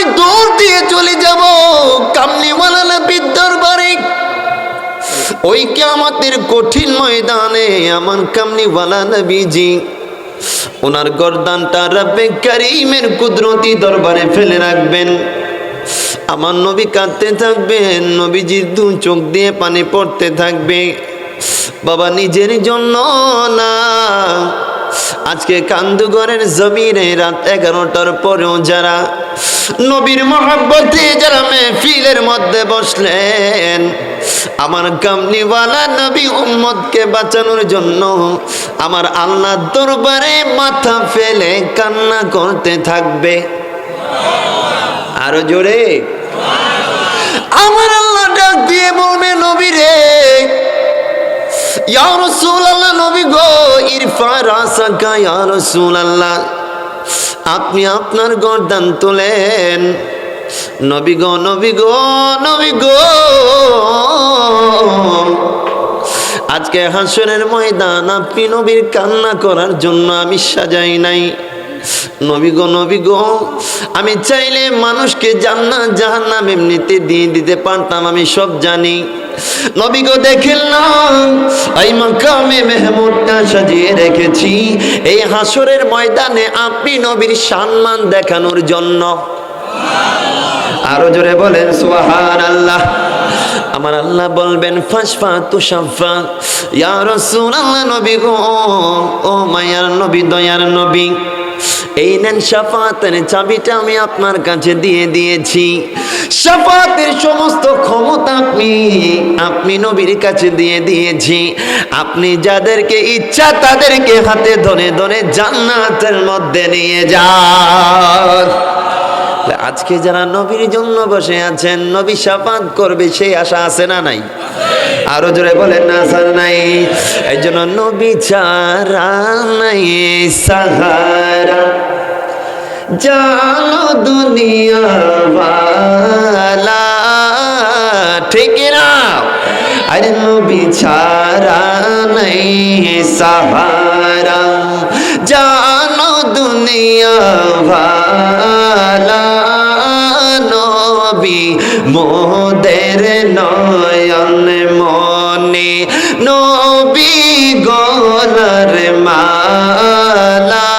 অনেক দূর দিয়ে চলে যাব। কামলিওয়ালা কঠিন ময়দানে আমার কামলিওয়ালা নবীজি, ওনার রব্বে করিমের কুদরতি দরবারে ফেলে রাখবেন। আমার নবী কাঁদতে থাকবেন নবীজির দু চোখ দিয়ে পানি পড়তে থাকবে। বাবা, নিজের জন্য না। আজকে কান্দুগরের জমিনে রাত এগারোটার পরেও যারা নবীর মহাব্বতে যারা মেহফিলের মধ্যে বসলেন, আমার কামনিওয়ালা নবী উম্মদকে বাঁচানোর জন্য আমার আল্লাহ দরবারে মাথা ফেলে কান্না করতে থাকবে। আরও জোরে। আমার আল্লাহ ডাক দিয়ে বলবে, নবী রে, ইয়া রাসূলুল্লাহ, নবী গো, ইরফা রাসাকা, ইয়া রাসূলুল্লাহ। আপনি আপনার গর্দান তোলেন। নবী গো নবী গো নবী গো। আজকে হাসনের ময়দান, আপনি নবীর কান্না করার জন্য আমি সাজাই নাই। নবী গো নবী গো, আমি চাইলে মানুষকে জান্নাত, জাহান্নাম এমনিতে দিয়ে দিতে পারতাম, আমি সব জানি। নবী গো দেখলাম এই মাকামে মেহমুদটা সাজিয়ে রেখেছি। এই হাসরের ময়দানে আপনি নবীর সম্মান দেখানোর জন্য। আরও জোরে বলেন সোহান আল্লাহ আমার আল্লাহ বলবেন ফাঁসফা তুষাফা ইয়া রাসূলুল্লাহ নবী গো, ও মায়ার নবী, দয়ার নবী। এই নেন সাফাতের চাবিটা আমি আপনার কাছে দিয়ে দিয়েছি। সাফাতের সমস্ত ক্ষমতা আপনি আপনি নবীর কাছে দিয়ে দিয়েছি। আপনি যাদেরকে ইচ্ছা তাদেরকে হাতে ধরে ধরে জান্নাতের মধ্যে নিয়ে যান। আজকে যারা নবীর জন্য বসে আছেন, নবী সাফাত করবে সেই আশা আছে না নাই? আরও জোরে বলেন না, স্যার নাই। এই জন্য নবী ছাড়া নাই, সাহারা। জানো দুনিয়া ঠিক না আরে নাই সাহারা। জানো দুনিয়া নবী মোদের নয়ন মনে। নবী গলার মালা